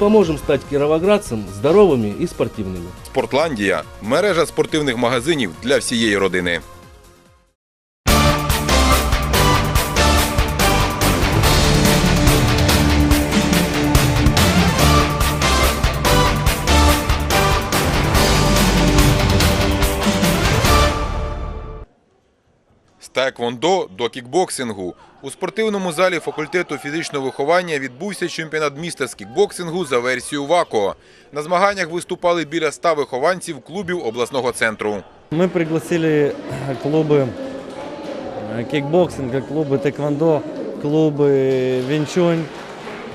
Поможем стать кіровоградцем здоровими і спортивними. Спортландія мережа спортивних магазинів для всієї родини. З теквондо до кікбоксингу у спортивному залі факультету фізичного виховання відбувся чемпіонат міста з кікбоксингу за версією ВАКО. На змаганнях виступали біля ста вихованців клубів обласного центру. Мы пригласили клубы э, кикбоксинга, клубы тэквондо, клубы винчунь,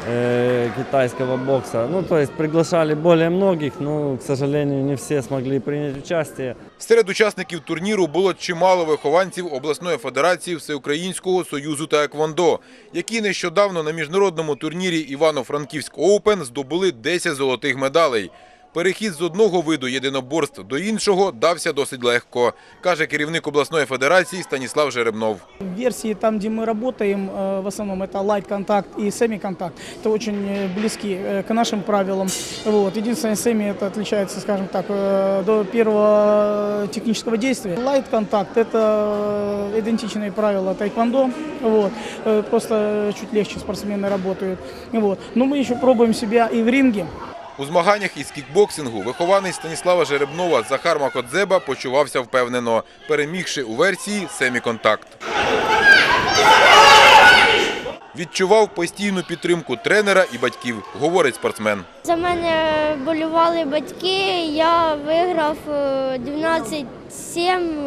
э, китайского бокса. Ну, то есть приглашали более многих, но, к сожалению, не все смогли принять участие. Серед учасників турніру було чимало вихованців обласної федерації Всеукраїнського союзу таеквондо, які нещодавно на міжнародному турнірі Івано-Франківськ Оупен здобули 10 золотих медалей. Перехід з одного виду єдиноборств до іншого дався досить легко, каже керівник обласної федерації Станіслав Жеребнов. Версии там, где мы работаем, э, в основном это light контакт и semi контакт. Это очень э, близки э, к нашим правилам. Вот. Единственное, semi это отличается, скажем так, э, до первого технического действия. Light контакт это э, идентичные правила тайквондо. Вот. Э, Просто чуть легче спортсмены работают. Вот. Но мы еще пробуем себя и в ринге. У змаганнях із кікбоксингу вихованець Станіслава Жеребнова Захар Макодзеба почувався впевнено, перемігши у версії семіконтакт. Відчував постійну підтримку тренера і батьків, говорить спортсмен. За мене болювали батьки, я виграв е, 12-7.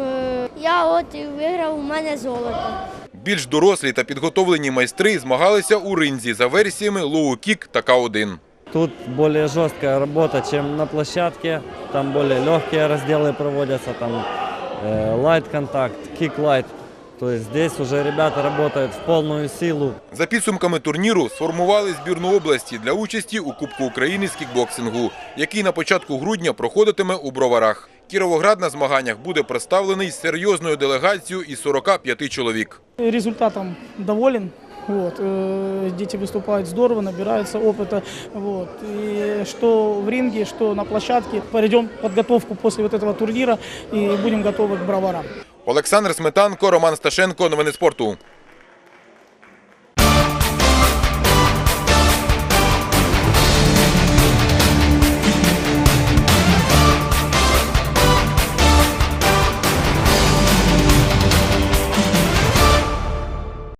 е, Я от і виграв у мене золото. Більш дорослі та підготовлені майстри змагалися у ринзі за версіями лоу-кік та К1. Тут более жесткая работа, чем на площадке. Там более легкие разделы проводятся, там э, light контакт, kick light. То есть здесь уже ребята работают в полную силу. За підсумками турніру сформували збірну області для участі у Кубку України з кікбоксингу, який на початку грудня проходитиме у Броварах. Кіровоград на змаганнях буде представлений серйозною делегацією із 45 чоловік. Результатом доволен. Вот, э, дети выступают здорово, набираются опыта. Вот, и что в ринге, что на площадке. Пройдем подготовку после вот этого турнира и будем готовы к браварам. Олександр Сметанко, Роман Сташенко. Новини спорту.